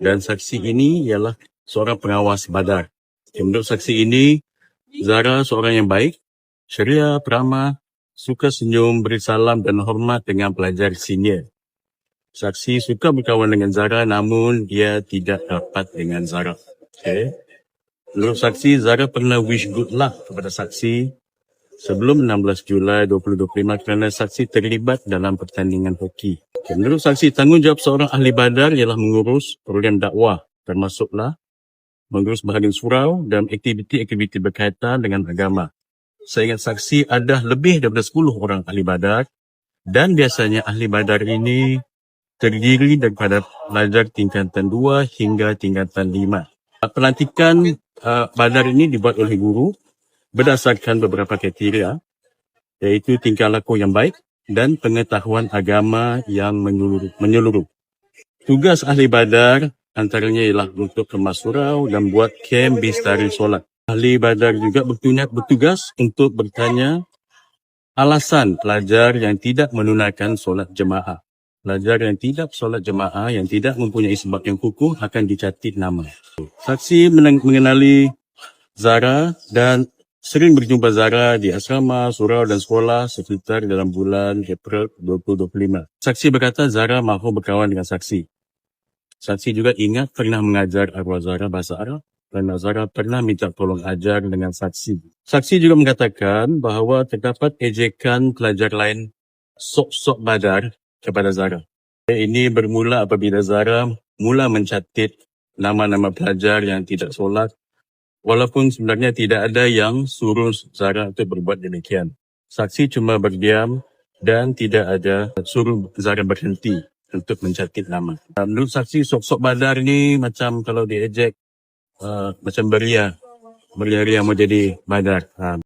Dan saksi ini ialah seorang pengawas badar. Okay, menurut saksi ini, Zara seorang yang baik, ceria, peramah, suka senyum, beri salam dan hormat dengan pelajar senior. Saksi suka berkawan dengan Zara namun dia tidak dapat dengan Zara. Okay. Menurut saksi, Zara pernah wish good luck kepada saksi sebelum 16 Julai 2025 kerana saksi terlibat dalam pertandingan hoki. Okay. Menurut saksi, tanggungjawab seorang ahli badar ialah mengurus program dakwah termasuklah mengurus bahagian surau dan aktiviti-aktiviti berkaitan dengan agama. Saya ingat saksi ada lebih daripada 10 orang ahli badar dan biasanya ahli badar ini terdiri daripada pelajar tingkatan 2 hingga tingkatan 5. Pelantikan uh, badar ini dibuat oleh guru berdasarkan beberapa kriteria iaitu tingkah laku yang baik dan pengetahuan agama yang menyeluruh. menyeluruh. Tugas ahli badar antaranya ialah untuk kemas surau dan buat kem bistari solat. Ahli badar juga bertugas, bertugas untuk bertanya alasan pelajar yang tidak menunaikan solat jemaah. Pelajar yang tidak solat jemaah yang tidak mempunyai sebab yang kukuh akan dicatat nama. Saksi mengenali Zara dan sering berjumpa Zara di asrama, surau dan sekolah sekitar dalam bulan April 2025. Saksi berkata Zara mahu berkawan dengan saksi. Saksi juga ingat pernah mengajar arwah Zara bahasa Arab kerana Zara pernah minta tolong ajar dengan saksi. Saksi juga mengatakan bahawa terdapat ejekan pelajar lain sok-sok badar kepada Zara. Ini bermula apabila Zara mula mencatat nama-nama pelajar yang tidak solat walaupun sebenarnya tidak ada yang suruh Zara untuk berbuat demikian. Saksi cuma berdiam dan tidak ada suruh Zara berhenti untuk mencatat nama. Uh, Menurut saksi, sok-sok badar ni macam kalau diejek uh, macam beria. Beria-ria mau jadi badar. Uh,